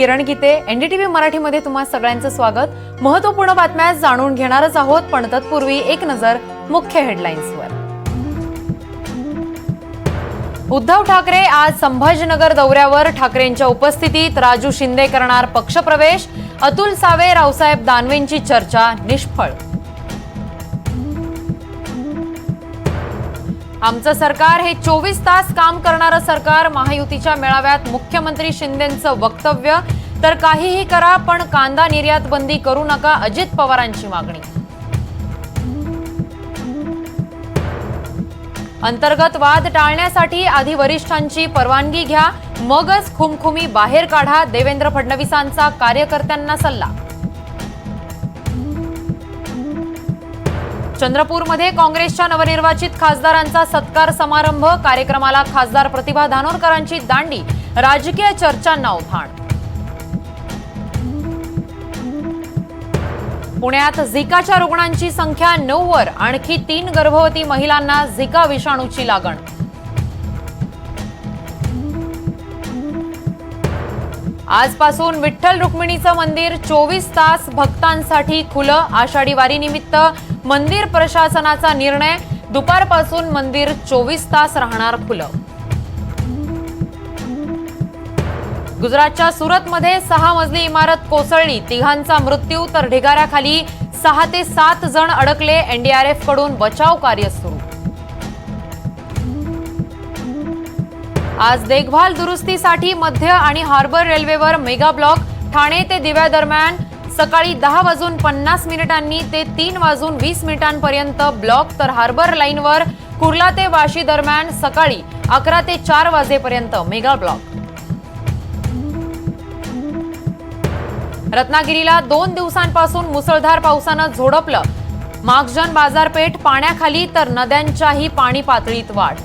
किरण गीते NDTV मराठीमध्ये तुम्हा सगळ्यांचं स्वागत. महत्त्वपूर्ण बातम्या जाणून घेणारच आहोत पण तत्पूर्वी एक नजर मुख्य हेडलाईन्सवर उद्धव ठाकरे आज संभाजीनगर दौऱ्यावर ठाकरेंच्या उपस्थितीत राजू शिंदे करणार पक्षप्रवेश. अतुल सावे रावसाहेब दानवेंची चर्चा निष्फळ. आमचं सरकार हे चोवीस तास काम करणारं सरकार. महायुतीच्या मेळाव्यात मुख्यमंत्री शिंदेंचं वक्तव्य. तर काहीही करा पण कांदा निर्यात बंदी करू नका अजित पवारांची मागणी. अंतर्गत वाद टाळण्यासाठी आधी वरिष्ठांची परवानगी घ्या मगच खुमखुमी बाहेर काढा देवेंद्र फडणवीसांचा कार्यकर्त्यांना सल्ला. चंद्रपूरमध्ये काँग्रेसच्या नवनिर्वाचित खासदारांचा सत्कार समारंभ कार्यक्रमाला खासदार प्रतिभा धानोरकरांची दांडी राजकीय चर्चांना उभाण. पुण्यात झिकाच्या रुग्णांची संख्या नऊवर आणखी तीन गर्भवती महिलांना झिका विषाणूची लागण. आजपासून विठ्ठल रुक्मिणीचं मंदिर चोवीस तास भक्तांसाठी खुलं आषाढी वारीनिमित्त मंदिर प्रशासनाचा निर्णय. दुपारपासून मंदिर चोवीस तास राहणार खुलं. गुजरातच्या सुरतमध्ये सहा मजली इमारत कोसळली. तिघांचा मृत्यू तर ढिगाऱ्याखाली सहा ते सात जण अडकले. एनडीआरएफकडून बचाव कार्य सुरू. आज देखभाल दुरुस्तीसाठी मध्य आणि हार्बर रेल्वेवर मेगा ब्लॉक. ठाणे ते दिव्या दरम्यान सकाळी दहा वाजून पन्नास मिनिटांनी ते तीन वाजून वीस मिनिटांपर्यंत ब्लॉक तर हार्बर लाईनवर कुर्ला ते वाशी दरम्यान सकाळी अकरा ते चार वाजेपर्यंत मेगा ब्लॉक. रत्नागिरीला दोन दिवसांपासून मुसळधार पावसानं झोडपलं. मागजन बाजारपेठ पाण्याखाली तर नद्यांच्याही पाणी पातळीत वाढ.